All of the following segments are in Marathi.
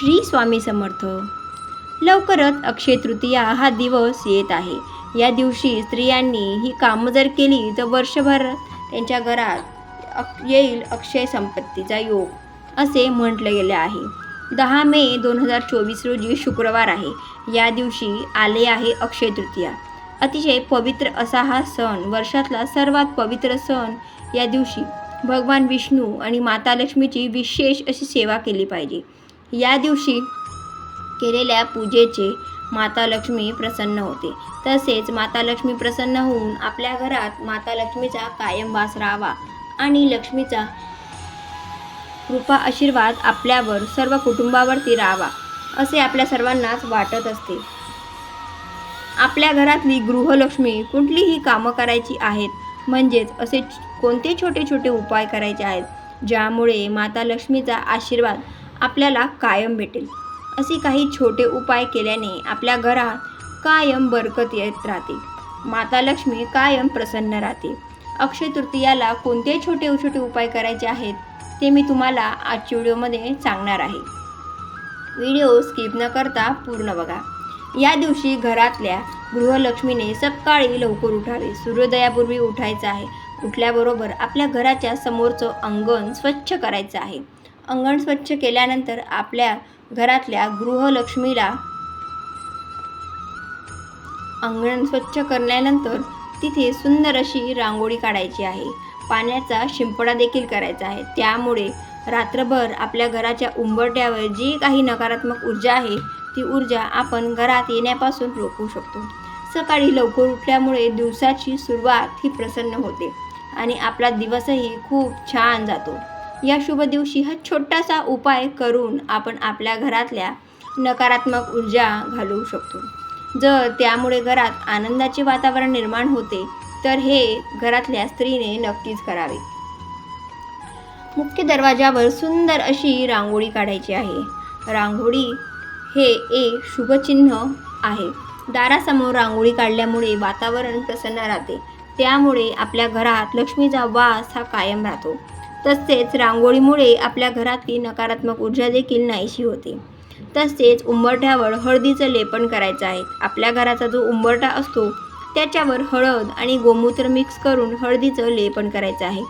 श्री स्वामी समर्थ. लवकरच अक्षय तृतीया हा दिवस येत आहे. या दिवशी स्त्रियांनी ही कामं जर केली तर वर्षभर त्यांच्या घरात अक येईल अक्षय संपत्तीचा योग असे म्हटले गेले आहे. दहा मे दोन हजार चोवीस रोजी शुक्रवार आहे. या दिवशी आले आहे अक्षय तृतीया. अतिशय पवित्र असा हा सण वर्षातला सर्वात पवित्र सण या दिवशी. भगवान विष्णू आणि माता लक्ष्मीची विशेष अशी सेवा केली पाहिजे. या दिवशी केलेल्या पूजेचे माता लक्ष्मी प्रसन्न होते. तसेच माता लक्ष्मी प्रसन्न होऊन आपल्या घरात माता लक्ष्मीचा कायम वास राहावा आणि लक्ष्मीचा कृपा आशीर्वाद आपल्यावर सर्व कुटुंबावरती राहावा असे आपल्या सर्वांनाच वाटत असते. आपल्या घरातली गृहलक्ष्मी कुठलीही कामं करायची आहेत म्हणजेच असे कोणते छोटे छोटे उपाय करायचे आहेत ज्यामुळे माता लक्ष्मीचा आशीर्वाद आपल्याला कायम भेटेल. असे काही छोटे उपाय केल्याने आपल्या घरात कायम बरकत येत राहते. माता लक्ष्मी कायम प्रसन्न राहते. अक्षय तृतीयाला कोणते छोटे छोटे उपाय करायचे आहेत ते मी तुम्हाला आजच्या व्हिडिओमध्ये सांगणार आहे. व्हिडिओ स्किप न करता पूर्ण बघा. या दिवशी घरातल्या गृहलक्ष्मीने सकाळी लवकर उठावे. सूर्योदयापूर्वी उठायचं आहे. उठल्याबरोबर आपल्या घराच्या समोरचं अंगण स्वच्छ करायचं आहे. अंगण स्वच्छ केल्यानंतर आपल्या घरातल्या गृहलक्ष्मीला अंगण स्वच्छ करण्यानंतर तिथे सुंदर अशी रांगोळी काढायची आहे. पाण्याचा शिंपडा देखील करायचा आहे. त्यामुळे रात्रभर आपल्या घराच्या उंबरट्यावर जी काही नकारात्मक ऊर्जा आहे ती ऊर्जा आपण घरात येण्यापासून रोखू शकतो. सकाळी लवकर उठल्यामुळे दिवसाची सुरुवात ही प्रसन्न होते आणि आपला दिवसही खूप छान जातो. या शुभ दिवशी हा छोटासा उपाय करून आपण आपल्या घरातल्या नकारात्मक ऊर्जा घालवू शकतो. जर त्यामुळे घरात आनंदाचे वातावरण निर्माण होते तर हे घरातल्या स्त्रीने नक्कीच करावे. मुख्य दरवाजावर सुंदर अशी रांगोळी काढायची आहे. रांगोळी हे एक शुभचिन्ह आहे. दारासमोर रांगोळी काढल्यामुळे वातावरण प्रसन्न राहते. त्यामुळे आपल्या घरात लक्ष्मीचा वास हा कायम राहतो. तसेच रांगोळीमुळे आपल्या घरातली नकारात्मक ऊर्जा देखील नाहीशी होते. तसेच उंबरठ्यावर हळदीचं लेपन करायचं आहे. आपल्या घराचा जो उंबरठा असतो त्याच्यावर हळद आणि गोमूत्र मिक्स करून हळदीचं लेपन करायचं आहे.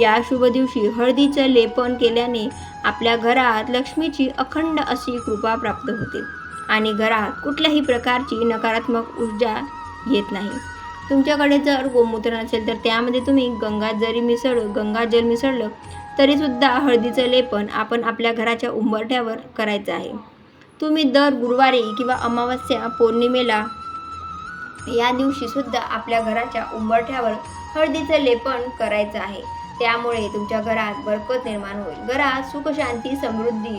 या शुभ दिवशी हळदीचं लेपन केल्याने आपल्या घरात लक्ष्मीची अखंड अशी कृपा प्राप्त होते आणि घरात कुठल्याही प्रकारची नकारात्मक ऊर्जा येत नाही. तुमच्याकडे जर गोमूत्र नसेल तर त्यामध्ये तुम्ही गंगा जरी मिसळ गंगाजल मिसळलं तरीसुद्धा हळदीचं लेपन आपण आपल्या घराच्या उंबरठ्यावर करायचं आहे. तुम्ही दर गुरुवारी किंवा अमावस्या पौर्णिमेला या दिवशीसुद्धा आपल्या घराच्या उंबरठ्यावर हळदीचं लेपन करायचं आहे. त्यामुळे तुमच्या घरात बरकत निर्माण होईल. घरात सुखशांती समृद्धी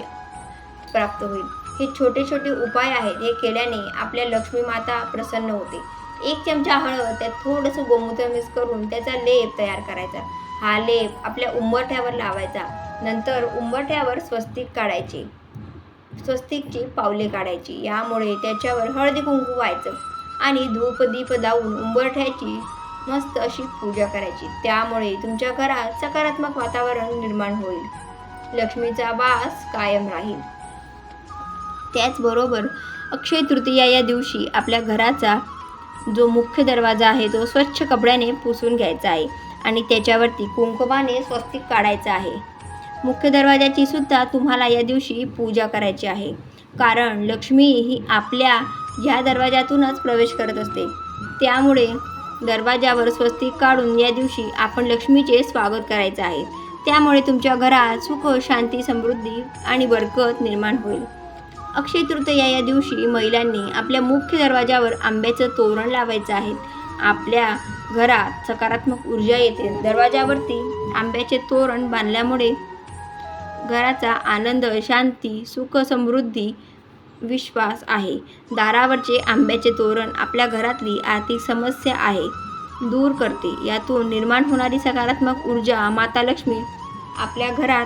प्राप्त होईल. हे छोटे छोटे उपाय आहेत. हे केल्याने आपल्या लक्ष्मी माता प्रसन्न होते. एक चमचा हळद त्यात थोडंसं गोमूत्र मिक्स करून त्याचा लेप तयार करायचा. हा लेप आपल्या उंबरठ्यावर लावायचा. नंतर उंबरठ्यावर स्वस्तिक काढायचे. स्वस्तिकची पावले काढायची. यामुळे त्याच्यावर हळदी कुंकू व्हायचं आणि धूप दीप लावून उंबरठ्याची मस्त अशी पूजा करायची. त्यामुळे तुमच्या घरात सकारात्मक वातावरण निर्माण होईल. लक्ष्मीचा वास कायम राहील. त्याचबरोबर अक्षय तृतीया या दिवशी आपल्या घराचा जो मुख्य दरवाजा आहे तो स्वच्छ कपड्याने पुसून घ्यायचा आहे आणि त्याच्यावरती कुंकुमाने स्वस्तिक काढायचं आहे. मुख्य दरवाजाची सुद्धा तुम्हाला या दिवशी पूजा करायची आहे. कारण लक्ष्मी ही आपल्या या दरवाजातूनच प्रवेश करत असते. त्यामुळे दरवाजावर स्वस्तिक काढून या दिवशी आपण लक्ष्मीचे स्वागत करायचं आहे. त्यामुळे तुमच्या घरात सुख शांती समृद्धी आणि बरकत निर्माण होईल. अक्षय तृतीया या दिवशी महिलांनी आपल्या मुख्य दरवाजावर आंब्याचं तोरण लावायचं आहे. आपल्या घरात सकारात्मक ऊर्जा येते. दरवाजावरती आंब्याचे तोरण बांधल्यामुळे घराचा आनंद शांती सुख समृद्धी विश्वास आहे. दारावरचे आंब्याचे तोरण आपल्या घरातली आर्थिक समस्या आहे दूर करते. यातून निर्माण होणारी सकारात्मक ऊर्जा माता लक्ष्मी आपल्या घरात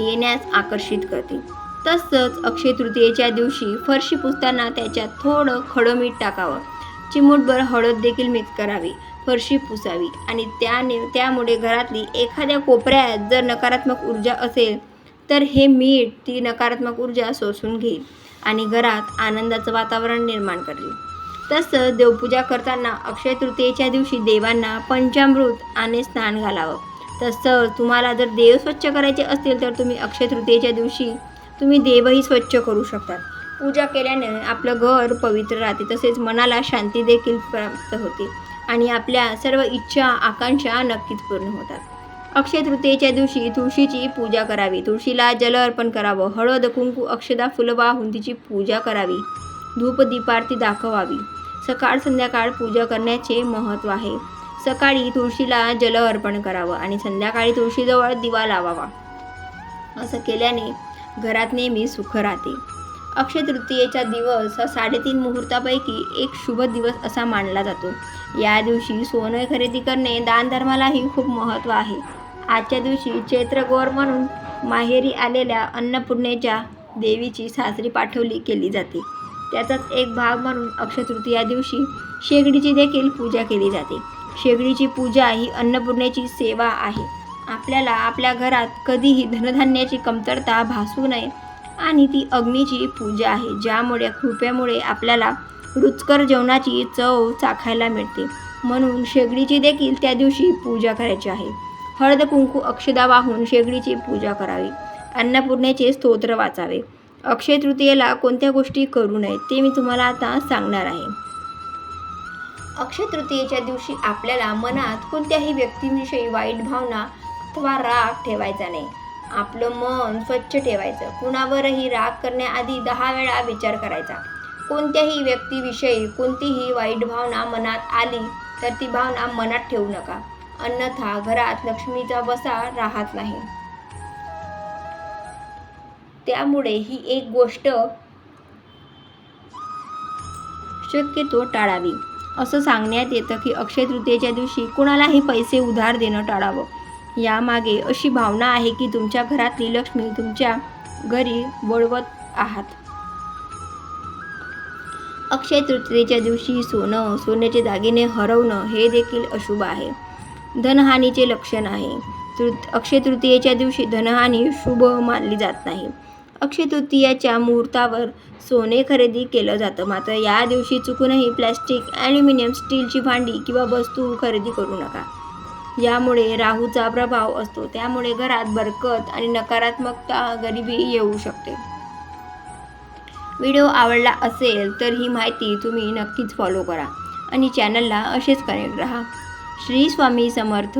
येण्यास आकर्षित करते. तसंच अक्षय तृतीयेच्या दिवशी फरशी पुसताना त्याच्यात थोडं खडं मीठ टाकावं. चिमूटभर हळद देखील मिक्स करावी. फरशी पुसावी. आणि त्याने त्यामुळे घरातली एखाद्या कोपऱ्यात जर नकारात्मक ऊर्जा असेल तर हे मीठ ती नकारात्मक ऊर्जा शोषून घेईल आणि घरात आनंदाचं वातावरण निर्माण करेल. तसंच देवपूजा करताना अक्षय तृतीयेच्या दिवशी देवांना पंचामृत आणि स्नान घालावं. तसं तुम्हाला जर देव स्वच्छ करायचे असतील तर तुम्ही अक्षय तृतीयेच्या दिवशी तुम्ही देवही स्वच्छ करू शकतात. पूजा केल्याने आपलं घर पवित्र राहते तसेच मनाला शांती देखील प्राप्त होते आणि आपल्या सर्व इच्छा आकांक्षा नक्कीच पूर्ण होतात. अक्षय तृतीयेच्या दिवशी तुळशीची पूजा करावी. तुळशीला जल अर्पण करावं. हळद कुंकू अक्षदा फुलं वाहून तिची पूजा करावी. धूप दीपारती दाखवावी. सकाळ संध्याकाळ पूजा करण्याचे महत्त्व आहे. सकाळी तुळशीला जल अर्पण करावं आणि संध्याकाळी तुळशीजवळ दिवा लावावा. असं केल्याने घरात नेहमी सुख राहते. अक्षय तृतीयेचा दिवस हा साडेतीन मुहूर्तापैकी एक शुभ दिवस असा मानला जातो. या दिवशी सोनं खरेदी करणे दानधर्मालाही खूप महत्त्व आहे. आजच्या दिवशी चैत्रगौर म्हणून माहेरी आलेल्या अन्नपूर्णेच्या देवीची सासरी पाठवली केली जाते. त्याचाच एक भाग म्हणून अक्षय तृतीया दिवशी शेगडीची देखील पूजा केली जाते. शेगडीची पूजा ही अन्नपूर्णेची सेवा आहे. आपल्याला आपल्या घरात कधीही धनधान्याची कमतरता भासू नये आणि ती अग्नीची पूजा आहे ज्यामुळे कृपेमुळे आपल्याला रुचकर जेवणाची चव चाखायला मिळते. म्हणून शेगडीची देखील त्या दिवशी पूजा करायची आहे. हळद कुंकू अक्षदा वाहून शेगडीची पूजा करावी. अन्नपूर्णेचे स्तोत्र वाचावे. अक्षय तृतीयेला कोणत्या गोष्टी करू नये ते मी तुम्हाला आता सांगणार आहे. अक्षय तृतीयेच्या दिवशी आपल्याला मनात कोणत्याही व्यक्तीविषयी वाईट भावना अथवा राग ठेवायचा नाही. आपलं मन स्वच्छ ठेवायचं. कुणावरही राग करण्याआधी दहा वेळा विचार करायचा. कोणत्याही व्यक्तीविषयी कोणतीही वाईट भावना मनात आली तर ती भावना मनात ठेवू नका. अन्यथा घरात लक्ष्मीचा बसा राहत नाही. त्यामुळे ही एक गोष्ट शक्यतो टाळावी. असं सांगण्यात येतं की अक्षय तृतीयेच्या दिवशी कुणालाही पैसे उधार देणं टाळावं. यामागे अशी भावना आहे की तुमच्या घरातली लक्ष्मी तुमच्या घरी वळवत आहात. अक्षय तृतीयेच्या दिवशी सोनं सोन्याचे दागिने हरवणं हे देखील अशुभ आहे. धनहानीचे लक्षण आहे. तृ अक्षय तृतीयेच्या दिवशी धनहानी शुभ मानली जात नाही. अक्षय तृतीयाच्या मुहूर्तावर सोने खरेदी केलं जातं. मात्र या दिवशी चुकूनही प्लॅस्टिक ॲल्युमिनियम स्टीलची भांडी किंवा वस्तू खरेदी करू नका. यामुळे राहूचा प्रभाव असतो. त्यामुळे घरात बरकत आणि नकारात्मकता गरिबी येऊ शकते. व्हिडिओ आवडला असेल तर ही माहिती तुम्ही नक्कीच फॉलो करा आणि चॅनलला असेच कनेक्ट राहा. श्री स्वामी समर्थ.